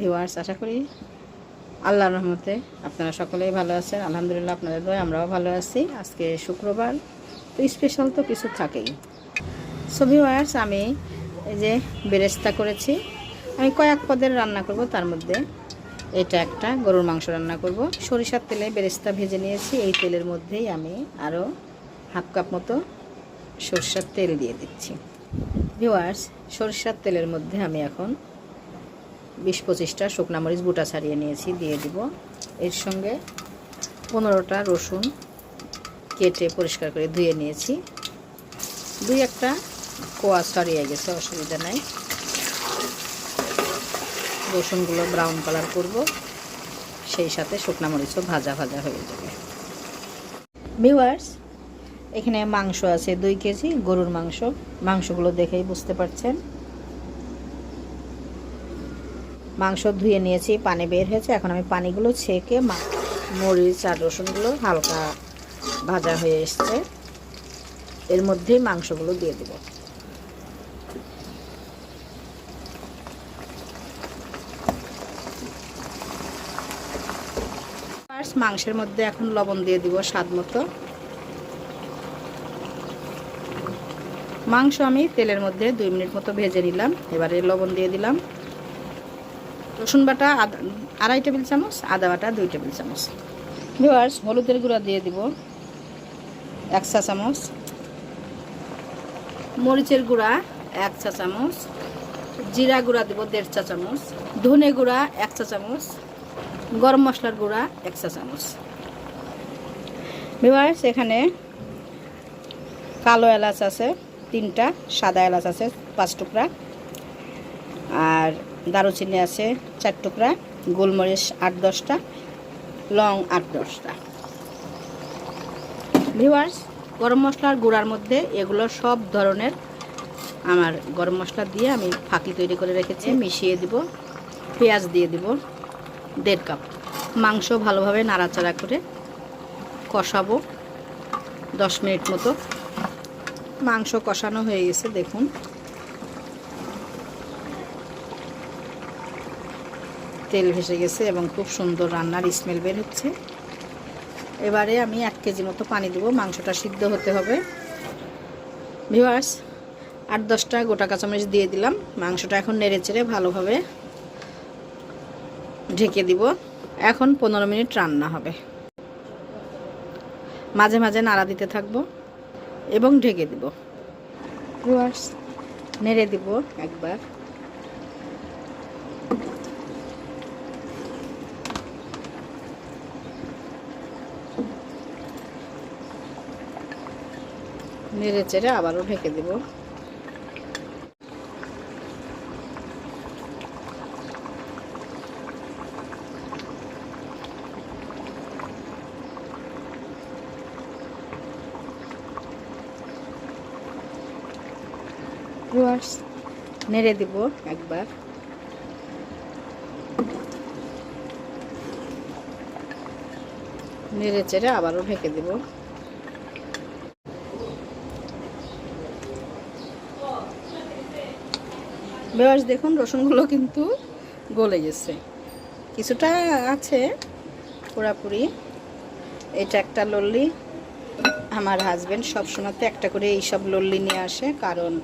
Viewers, আশা করি আল্লাহর রহমতে আপনারা সকলেই ভালো আছেন। আলহামদুলিল্লাহ, আপনাদের দয় আমরাও ভালো আছি। আজকে শুক্রবার, তো স্পেশাল তো কিছু থাকেই। সো ভিউয়ার্স, আমি এই যে বেরেস্তা করেছি, আমি কয়েক পদের রান্না করব, তার মধ্যে এটা একটা গরুর মাংস রান্না করব। সরিষার তেলে বেরেস্তা ভেজে নিয়েছি, এই তেলের মধ্যেই আমি আরও হাফ কাপ মতো সরষার তেল দিয়ে দিচ্ছি। ভিওয়ার্স সরিষার তেলের মধ্যে আমি এখন বিশ পঁচিশটা শুকনা মরিচ বুটা ছাড়িয়ে নিয়েছি, দিয়ে দিব। এর সঙ্গে পনেরোটা রসুন কেটে পরিষ্কার করে ধুয়ে নিয়েছি। দুই একটা কোয়া ছড়িয়ে গেছে অসুবিধা নাই। রসুনগুলো ব্রাউন কালার করব, সেই সাথে শুকনা মরিচও ভাজা ভাজা হয়ে যাবে। ভিওয়ার্স এখানে মাংস আছে দুই কেজি, গরুর মাংস। মাংসগুলো দেখেই বুঝতে পারছেন। মাংস ধুয়ে নিয়েছি, পানি বের হয়েছে। এখন আমি পানিগুলো ছেঁকে মরিচ আর রসুনগুলো হালকা ভাজা হয়ে এসছে। এর মধ্যেই মাংসগুলো দিয়ে দেব। ফার্স্ট মাংসের মধ্যে এখন লবণ দিয়ে দিব স্বাদ মতো। মাংস আমি তেলের মধ্যে দুই মিনিট মতো ভেজে নিলাম। এবারে লবণ দিয়ে দিলাম। রসুন বাটা আড়াই টেবিল চামচ, আদা বাটা, দুই টেবিল চামচ। ভিওয়ার্স হলুদের গুঁড়া দিয়ে দিব এক চা চামচ। মরিচের গুঁড়া এক চা চামচ। জিরা গুঁড়া দিব দেড় চা চামচ। ধনে গুঁড়া এক চা চামচ। গরম মশলার গুঁড়া এক চা চামচ। ভিওয়ার্স এখানে কালো এলাচ আছে, তিনটা, সাদা এলাচ আছে, পাঁচ টুকরা। আর দারুচিনি আছে চার টুকরা, গোলমরিচ আট দশটা, লং আট দশটা। ভিওয়ার্স গরম মশলার গুঁড়ার মধ্যে এগুলো সব ধরনের আমার গরম মশলা দিয়ে আমি ফাঁকি তৈরি করে রেখেছি, মিশিয়ে দিব, পেঁয়াজ দিয়ে দিব, দেড় কাপ। মাংস ভালোভাবে নাড়াচাড়া করে কষাবো দশ মিনিট মতো। মাংস কষানো হয়ে গেছে, দেখুন। তেল ভেসে গেছে এবং খুব সুন্দর রান্নার স্মেল বের হচ্ছে। এবারে আমি এক কেজি মতো পানি দেবো, মাংসটা সিদ্ধ হতে হবে। ভিওয়ার্স আট দশটা গোটা কাঁচামরিচ দিয়ে দিলাম। মাংসটা এখন নেড়ে চেড়ে ভালোভাবে ঢেকে দিব। এখন পনেরো মিনিট রান্না হবে। মাঝে মাঝে নাড়া দিতে থাকব এবং ঢেকে দিব। ভিওয়ার্স নেড়ে দিব একবার। নেড়ে চেড়ে আবারও ঢেকে দিব। নেড়ে দিব একবার। নেড়ে চেড়ে আবারও ঢেকে দিব। বেশ, দেখুন, রসুনগুলো কিন্তু গলে গেছে। কিছুটা আছে পুরাপুরি। এটা একটা লল্লি। আমার হাজব্যান্ড সবসময়তে একটা করে এইসব লল্লি নিয়ে আসে, কারণ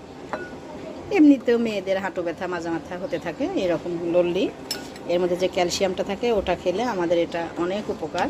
এমনিতেও মেয়েদের হাঁটু ব্যথা মাজা মাথা হতে থাকে, এরকম লল্লি। এর মধ্যে যে ক্যালসিয়ামটা থাকে, ওটা খেলে আমাদের এটা অনেক উপকার।